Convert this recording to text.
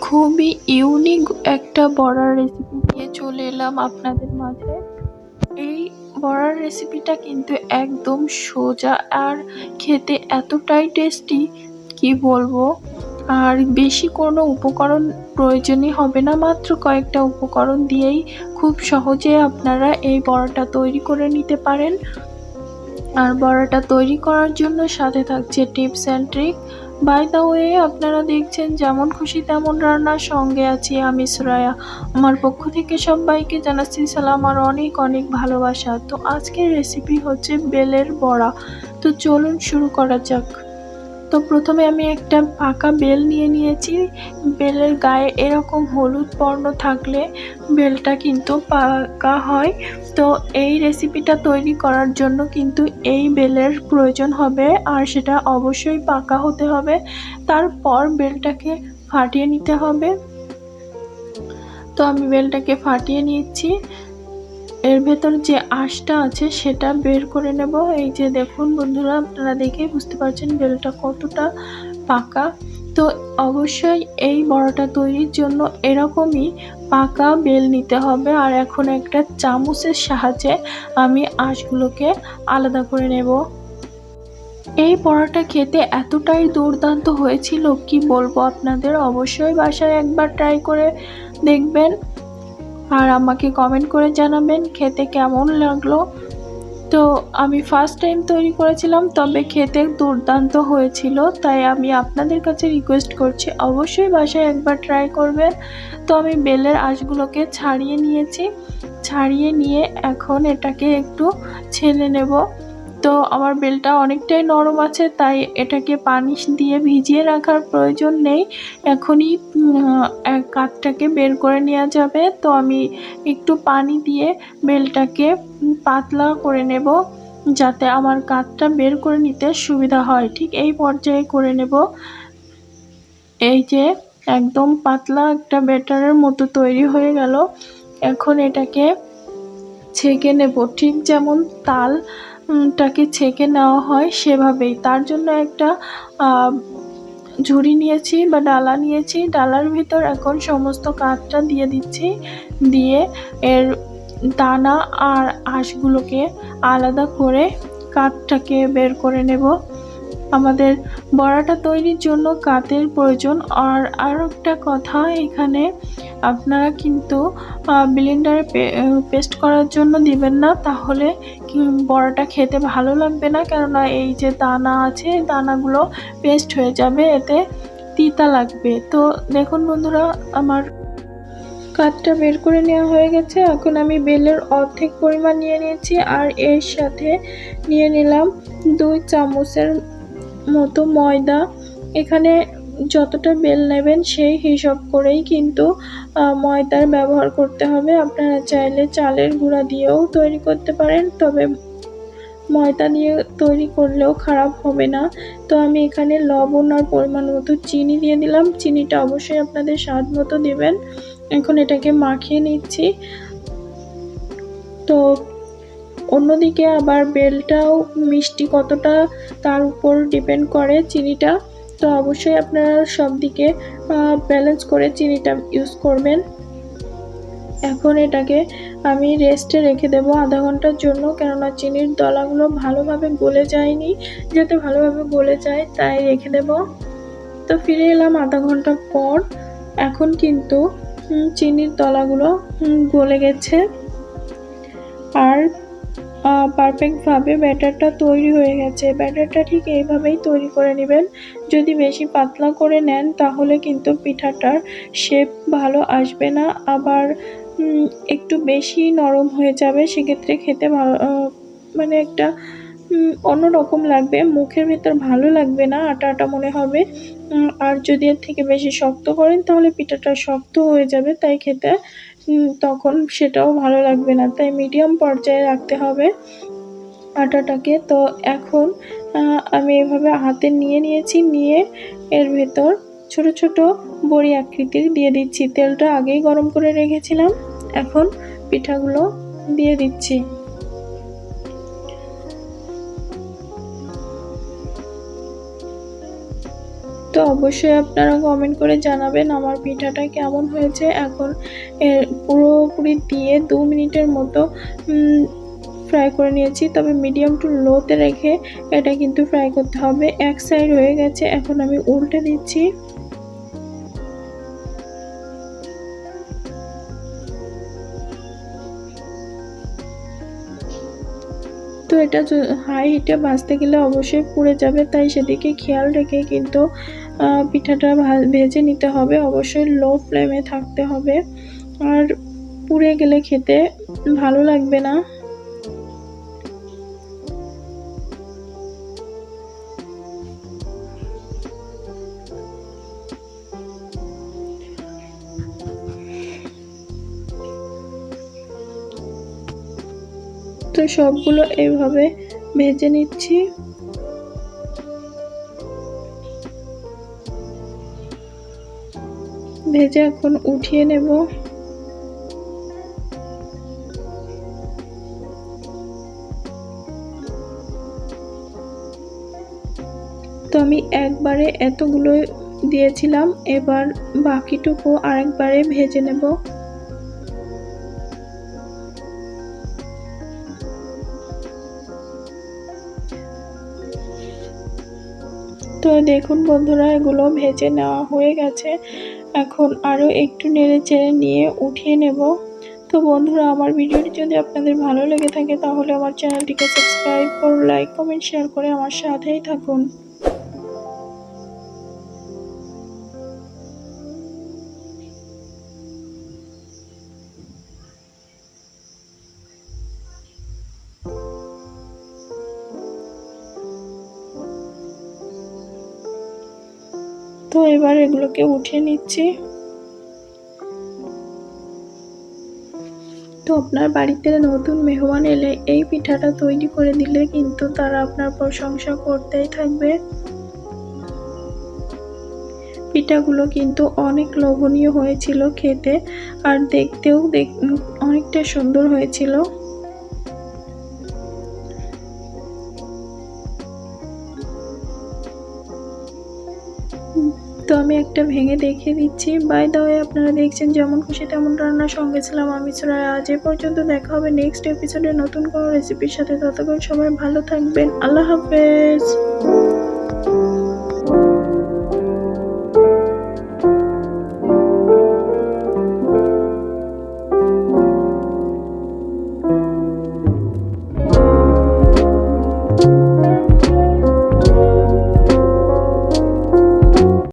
খুবই ইউনিক একটা বড়ার রেসিপি নিয়ে চলে এলাম আপনাদের মাঝে। এই বড়ার রেসিপিটা কিন্তু একদম সোজা আর খেতে এতটাই টেস্টি কি বলব? আর বেশি কোনো উপকরণ প্রয়োজনই হবে না, মাত্র কয়েকটা উপকরণ দিয়েই খুব সহজে আপনারা এই বড়াটা তৈরি করে নিতে পারেন। আর বড়াটা তৈরি করার জন্য সাথে থাকছে tips and trick by the way আপনারা দেখছেন যেমন খুশি তেমন রান্নার সঙ্গে আছি আমি সুরায়া আমার পক্ষ থেকে সবাইকে জানাচ্ছি সালাম আর অনেক অনেক ভালোবাসা। তো আজকের রেসিপি হচ্ছে বেলের বড়া। তো চলুন শুরু করা যাক। তো প্রথমে আমি একটা পাকা বেল নিয়ে নিয়েছি। বেলের গায়ে এরকম হলুদ বর্ণ থাকলে বেলটা কিন্তু পাকা হয়। তো এই রেসিপিটা তৈরি করার জন্য কিন্তু এই বেলের প্রয়োজন হবে আর সেটা অবশ্যই পাকা হতে হবে। তারপর বেলটাকে ফাটিয়ে নিতে হবে। তো আমি বেলটাকে ফাটিয়ে নিচ্ছি। এর ভেতর যে আঁশটা আছে সেটা বের করে নেব। এই যে দেখুন বন্ধুরা, আপনারা দেখে বুঝতে পারছেন বেলটা কতটা পাকা। তো অবশ্যই এই বড়াটা তৈরির জন্য এরকমই পাকা বেল নিতে হবে। আর এখন একটা চামচের সাহায্যে আমি আঁশগুলোকে আলাদা করে নেব। এই বড়াটা খেতে এতটাই দুর্দান্ত হয়েছিল, কি বলব আপনাদের? অবশ্যই বাসায় একবার ট্রাই করে দেখবেন। আর আমাকে কমেন্ট করে জানাবেন খেতে কেমন লাগল। তো আমি ফার্স্ট টাইম তৈরি করেছিলাম, তবে খেতে দুর্দান্ত হয়েছিল, তাই আমি আপনাদের কাছে রিকোয়েস্ট করছি, অবশ্যই বাসায় একবার ট্রাই করবেন। তো আমি বেলের আঁশগুলোকে ছাড়িয়ে নিয়েছি, ছাড়িয়ে নিয়ে এখন এটাকে একটু ছেনে নেব। তো আমার বেলটা অনেকটাই নরম আছে, তাই এটাকে পানি দিয়ে ভিজিয়ে রাখার প্রয়োজন নেই। এখনই কাঠটাকে বের করে নেওয়া যাবে। তো আমি একটু পানি দিয়ে বেলটাকে পাতলা করে নেব, যাতে আমার কাঠটা বের করে নিতে সুবিধা হয়। ঠিক এই পর্যায়ে করে নেব। এই যে, একদম পাতলা একটা ব্যাটারের মতো তৈরি হয়ে গেল। এখন এটাকে ছেঁকে নেব। ঠিক যেমন তাল টাকে ছেঁকে নেওয়া হয় সেভাবেই। তার জন্য একটা ঝুড়ি নিয়েছি বা ডালা নিয়েছি। ডালার ভিতর এখন সমস্ত কাঠটা দিয়ে দিচ্ছি। দিয়ে এর দানা আর আঁশগুলোকে আলাদা করে কাঠটাকে বের করে নেব। আমাদের বড়াটা তৈরির জন্য কাতের প্রয়োজন। আর আরও একটা কথা, এখানে আপনারা কিন্তু ব্লেন্ডারে পেস্ট করার জন্য দিবেন না। তাহলে বড়াটা খেতে ভালো লাগবে না? কেননা এই যে দানা আছে দানাগুলো পেস্ট হয়ে যাবে, এতে তিতা লাগবে। তো দেখুন বন্ধুরা, আমার কাঠটা বের করে নেওয়া হয়ে গেছে। এখন আমি বেলের অর্ধেক পরিমাণ নিয়ে নিয়েছি। আর এর সাথে নিয়ে নিলাম দুই চামচের মতো ময়দা। এখানে যতটা বেল নেবেন সেই হিসাব করেই কিন্তু ময়দার ব্যবহার করতে হবে। আপনারা চাইলে চালের গুঁড়া দিয়েও তৈরি করতে পারেন, তবে ময়দা দিয়ে তৈরি করলেও খারাপ হবে না। তো আমি এখানে লবণ আর পরিমাণ মতো চিনি দিয়ে দিলাম। চিনিটা অবশ্যই আপনাদের স্বাদ মতো দেবেন। এখন এটাকে মাখিয়ে নিচ্ছি। তো অন্যদিকে আবার বেলটাও মিষ্টি কতটা তার উপর ডিপেন্ড করে চিনিটা, তো অবশ্যই আপনারা সব দিকে ব্যালেন্স করে চিনিটা ইউজ করবেন। এখন এটাকে আমি রেস্টে রেখে দেব আধা ঘণ্টার জন্য, কেননা চিনির দলাগুলো ভালোভাবে গলে যায়নি। যাতে ভালোভাবে গলে যায়, তাই রেখে দেব। তো ফিরে এলাম আধা ঘণ্টা পর। এখন কিন্তু চিনির দলাগুলো গলে গেছে। আর পারফেক্টভাবে ব্যাটারটা তৈরি হয়ে গেছে। ব্যাটারটা ঠিক এইভাবেই তৈরি করে নেবেন। যদি বেশি পাতলা করে নেন, তাহলে কিন্তু পিঠাটার শেপ ভালো আসবে না। আবার একটু বেশি নরম হয়ে যাবে, সেক্ষেত্রে খেতে ভালো মানে একটা অন্যরকম লাগবে। মুখের ভেতর ভালো লাগবে না আটা আটা মনে হবে। আর যদি এর থেকে বেশি শক্ত করেন, তাহলে পিঠাটা শক্ত হয়ে যাবে। তাই খেতে তখন সেটাও ভালো লাগবে না। তাই মিডিয়াম পর্যায়ে রাখতে হবে আটাটাকে। তো এখন আমি এভাবে হাতে নিয়ে নিয়েছি, নিয়ে এর ভেতর ছোট ছোট বড়ি আকৃতির দিয়ে দিচ্ছি। তেলটা আগেই গরম করে রেখেছিলাম, এখন পিঠাগুলো দিয়ে দিচ্ছি। অবশ্যই আপনারা কমেন্ট করে জানাবেন আমার পিঠাটা কেমন হয়েছে। এখন পুরোপুরি দিয়ে দু মিনিটের মতো ফ্রাই করে নিয়েছি। তবে মিডিয়াম টু লোতে রেখে এটা কিন্তু ফ্রাই করতে হবে। এক সাইড হয়ে গেছে, এখন আমি উল্টে দিচ্ছি। তো এটা হাই হিটে ভাজতে গেলে অবশ্যই পুড়ে যাবে, তাই সেদিকে খেয়াল রেখে কিন্তু পিঠাটা ভেজে নিতে হবে। অবশ্যই লো ফ্লেমে থাকতে হবে। আর পুড়ে গেলে খেতে ভালো লাগবে না। তো সবগুলো এইভাবে ভেজে নিচ্ছি। ভেজে এখন উঠিয়ে নেব। তো আমি একবারে এতগুলো দিয়েছিলাম এবার বাকিটুকু আরেকবারে ভেজে নেব। তো দেখুন বন্ধুরা, এগুলো ভেজে নেওয়া হয়ে গেছে। এখন আরও একটু নেড়ে চেড়ে নিয়ে উঠিয়ে নেব। তো বন্ধুরা, আমার ভিডিওটি যদি আপনাদের ভালো লেগে থাকে, তাহলে আমার চ্যানেলটিকে সাবস্ক্রাইব করুন, লাইক, কমেন্ট, শেয়ার করে আমার সাথেই থাকুন। তো এবার এগুলোকে উঠিয়ে নিচ্ছি। তো আপনার বাড়িতে নতুন মেহমান এলে এই পিঠাটা তৈরি করে দিলে কিন্তু তারা আপনার প্রশংসা করতেই থাকবে। পিঠাগুলো কিন্তু অনেক লোভনীয় হয়েছিল খেতে, আর দেখতেও অনেকটা সুন্দর হয়েছিল। তো আমি একটা ভেঙে দেখিয়ে দিচ্ছি। বাই দা আপনারা দেখছেন যেমন খুশি তেমন রান্নার সঙ্গে ছিলাম আমি সুরায় আজ এ পর্যন্ত দেখা হবে নেক্সট এপিসোডে নতুন কোনো রেসিপির সাথে। ততক্ষণ সবাই ভালো থাকবেন। আল্লাহ হাফেজ।